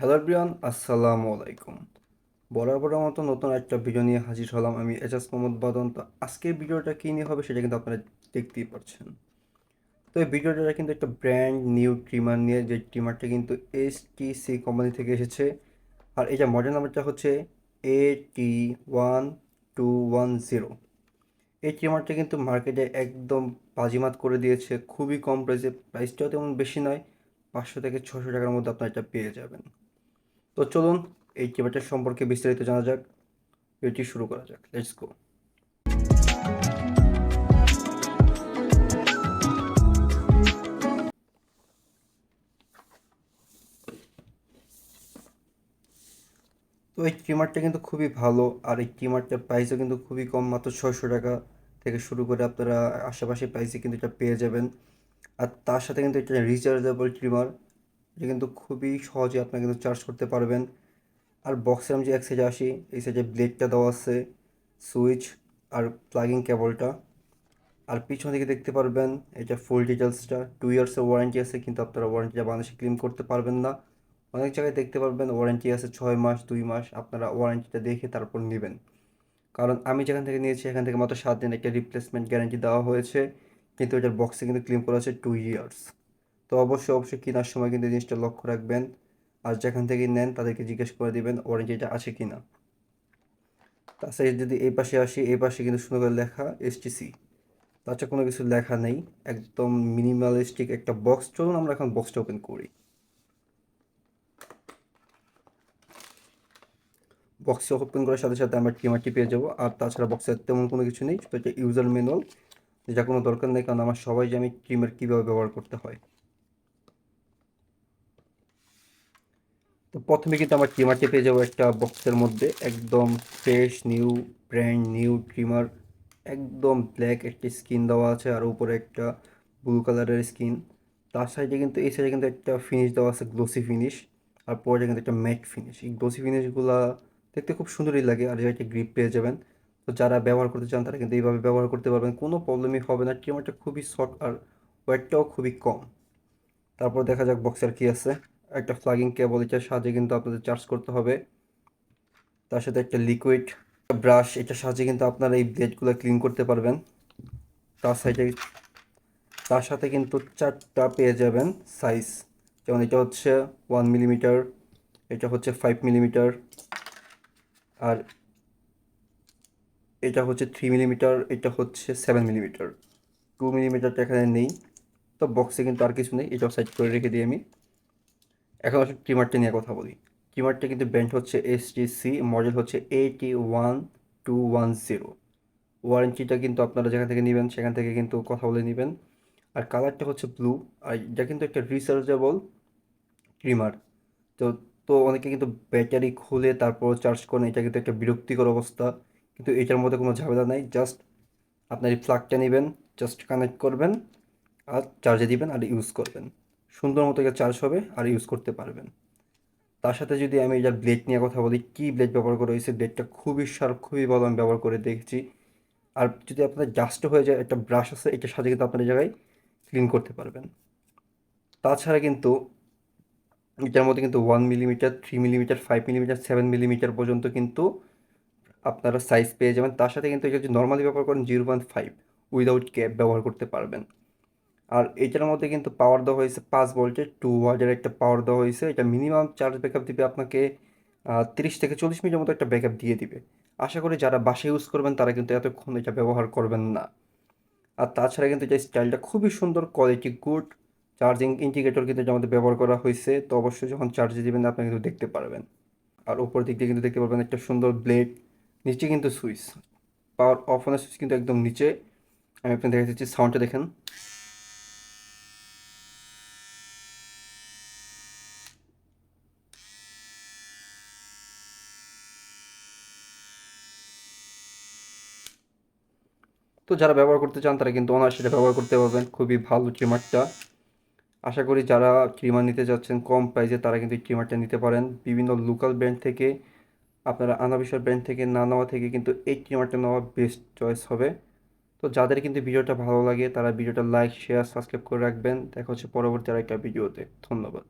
Hello Brian আসসালামু আলাইকুম বরাবরের মতো নতুন একটা ভিডিও নিয়ে হাজির হলাম আমি এজাজ মোহাম্মদ বাদন। তো আজকের ভিডিওটা কী নিয়ে হবে সেটা কিন্তু আপনারা দেখতেই পাচ্ছেন তো এই ভিডিওটা কিন্তু একটা ব্র্যান্ড নিউ ট্রিমার নিয়ে, যে ট্রিমারটা কিন্তু এস টি সি কোম্পানি থেকে এসেছে। আর এটা মডেল নাম্বারটা হচ্ছে A T one two one zero এই ট্রিমারটা কিন্তু মার্কেটে একদম বাজিমাত করে দিয়েছে, খুবই কম প্রাইসে প্রাইসটাও তেমন বেশি নয়, পাঁচশো থেকে ছশো টাকার মধ্যে আপনারা এটা পেয়ে যাবেন। তো চলুন এই ট্রিমারটার সম্পর্কে বিস্তারিত জানা যাক। এটি শুরু করা যাক। লেটস গো তো এই ট্রিমারটা কিন্তু খুবই ভালো, আর এই ট্রিমারটার প্রাইসও কিন্তু খুবই কম, মাত্র ছয়শো টাকা থেকে শুরু করে আপনারা আশেপাশে প্রাইসে কিন্তু এটা পেয়ে যাবেন। আর তার সাথে কিন্তু এটা রিচার্জেবল ট্রিমার এটা কিন্তু খুবই সহজে আপনারা কিন্তু চার্জ করতে পারবেন। আর বক্সের আমি যে এক সাইজে আসি, এই সাইজে ব্লেডটা দেওয়া আছে সুইচ আর প্লাগিং কেবলটা আর পিছন দিকে দেখতে পারবেন এটা ফুল ডিটেলসটা টু ইয়ার্সের ওয়ারেন্টি আছে, কিন্তু আপনারা ওয়ারেন্টিটা বাংলাদেশে ক্লেম করতে পারবেন না। অনেক জায়গায় দেখতে পারবেন ওয়ারেন্টি আছে ছয় মাস, দুই মাস, আপনারা ওয়ারেন্টিটা দেখে তারপর নেবেন। কারণ আমি যেখান থেকে নিয়েছি, এখান থেকে মাত্র সাত দিন একটা রিপ্লেসমেন্ট গ্যারান্টি দেওয়া হয়েছে, কিন্তু এটার বক্সে কিন্তু ক্লেম করা আছে টু ইয়ার্স তো অবশ্যই অবশ্যই কেনার সময় কিন্তু জিনিসটা লক্ষ্য রাখবেন। আর যেখান থেকে নেন, তাদেরকে জিজ্ঞেস করে দিবেন ওয়ারেন্টিটা আছে কি না তাছাড়া যদি এই পাশে আসি, এই পাশে কিন্তু সুন্দর করে লেখা এসটিসি তাছাড়া কোনো কিছু লেখা নেই, একদম মিনিমালিস্টিক একটা বক্স চলুন আমরা এখন বক্সটা ওপেন করি। বক্সে ওপেন করার সাথে সাথে আমরা টিমারটি পেয়ে যাব। আর তাছাড়া বক্সে তেমন কোনো কিছু নেই তো এটা ইউজার ম্যানুয়াল যেটা কোনো দরকার নেই, কারণ আমার সবাই জানি ট্রিমার কীভাবে ব্যবহার করতে হয়। তো প্রথমে কিন্তু আমার ট্রিমারটি পেয়ে যাব একটা বক্সের মধ্যে। একদম fresh, new, brand new trimmer একদম ব্ল্যাক, একটি স্কিন দেওয়া আছে আর উপরে একটা ব্লু কালারের স্কিন। তার সাইডে কিন্তু, এই সাইডে কিন্তু একটা ফিনিশ দেওয়া আছে গ্লোসি ফিনিশ আর পরে কিন্তু একটা ম্যাট ফিনিশ এই গ্লোসি ফিনিশগুলো দেখতে খুব সুন্দরই লাগে আর একটা গ্রিপ পেয়ে যাবেন। তো যারা ব্যবহার করতে চান, তারা কিন্তু এইভাবে ব্যবহার করতে পারবেন। কোনো প্রবলেমই হবে না। ট্রিমারটা খুবই শর্ট আর ওয়েটটাও খুবই কম। তারপর দেখা যাক বক্সের কী আছে। একটা ফ্লাগিং কেবল এটার সাহায্যে কিন্তু আপনাদের চার্জ করতে হবে। তার সাথে একটা লিকুইড ব্রাশ এটার সাহায্যে কিন্তু আপনারা এই ব্লেডগুলো ক্লিন করতে পারবেন। তার সাইডে তার সাথে কিন্তু চারটা পেয়ে যাবেন সাইজ যেমন এটা হচ্ছে ওয়ান মিলিমিটার এটা হচ্ছে ফাইভ মিলিমিটার আর এটা হচ্ছে থ্রি মিলিমিটার এটা হচ্ছে সেভেন মিলিমিটার টু মিলিমিটারটা এখানে নেই, তো বক্সে কিন্তু আর কিছু নেই, এটাও সাইড করে রেখে দিই আমি। এখন আসলে ট্রিমারটা নিয়ে কথা বলি। ট্রিমারটা কিন্তু ব্র্যান্ড হচ্ছে এস টি সি মডেল হচ্ছে A T one two one zero ওয়ারেন্টিটা কিন্তু আপনারা যেখান থেকে নেবেন, সেখান থেকে কিন্তু কথা বলে নেবেন। আর কালারটা হচ্ছে ব্লু আর এটা কিন্তু একটা রিচার্জেবল ট্রিমার তো তো অনেকে কিন্তু ব্যাটারি খুলে তারপর চার্জ করেন এটা কিন্তু একটা বিরক্তিকর অবস্থা। কিন্তু এটার মধ্যে কোনো ঝামেলা নাই জাস্ট আপনার এই প্লাগটা নেবেন জাস্ট কানেক্ট করবেন, আর চার্জে দিবেন, আর ইউজ করবেন। সুন্দর মতো এটা চার্জ হবে আর ইউজ করতে পারবেন। তার সাথে যদি আমি এটার ব্লেড নিয়ে কথা বলি, কী ব্লেড ব্যবহার করা হয়েছে? ব্লেডটা খুবই শার্প খুবই ভালো আমি ব্যবহার করে দেখেছি। আর যদি আপনাদের ডাস্ট হয়ে যায়, একটা ব্রাশ আছে এটার সাথে কিন্তু আপনার জায়গায় ক্লিন করতে পারবেন। তাছাড়া কিন্তু এটার মধ্যে কিন্তু one millimetre three millimetre five millimetre seven millimetre পর্যন্ত কিন্তু আপনারা সাইজ পেয়ে যাবেন। তার সাথে কিন্তু এটা যদি নর্মালি ব্যবহার করেন zero point five without cap ব্যবহার করতে পারবেন। আর এটার মধ্যে কিন্তু পাওয়ার দেওয়া হয়েছে পাঁচ ভোল্টের টু ওয়ার্ডের একটা পাওয়ার দেওয়া হয়েছে। এটা মিনিমাম চার্জ ব্যাকআপ দিবে আপনাকে তিরিশ থেকে চল্লিশ মিনিটের মতো একটা ব্যাকআপ দিয়ে দিবে। আশা করি যারা বাসে ইউজ করবেন, তারা কিন্তু এতক্ষণ এটা ব্যবহার করবেন না। আর তাছাড়া কিন্তু এটা স্টাইলটা খুবই সুন্দর কোয়ালিটি গুড চার্জিং ইন্ডিকেটর কিন্তু আমাদের ব্যবহার করা হয়েছে। তো অবশ্যই যখন চার্জে দিবেন, আপনি কিন্তু দেখতে পারবেন। আর উপর দিক দিয়ে কিন্তু দেখতে পারবেন একটা সুন্দর ব্লেড নিচে কিন্তু সুইচ পাওয়ার অফ অনের সুইচ কিন্তু একদম নিচে। আমি আপনি দেখা দিচ্ছি সাউন্ডটা দেখেন। তো যারা ব্যবহার করতে চান, তারা কিন্তু ওনার সেটা ব্যবহার করতে পারবেন। খুবই ভালো ট্রিমারটা। আশা করি যারা ট্রিমার নিতে যাচ্ছেন কম প্রাইসে, তারা কিন্তু এই ট্রিমারটা নিতে পারেন। বিভিন্ন লোকাল ব্র্যান্ড থেকে, আপনারা আনাবিশ্বর ব্র্যান্ড থেকে না নেওয়া থেকে কিন্তু এই ট্রিমারটা নেওয়া বেস্ট চয়েস হবে। তো যাদের কিন্তু ভিডিওটা ভালো লাগে, তারা ভিডিওটা লাইক, শেয়ার, সাবস্ক্রাইব করে রাখবেন। দেখা হচ্ছে পরবর্তী আরেকটা ভিডিওতে। ধন্যবাদ।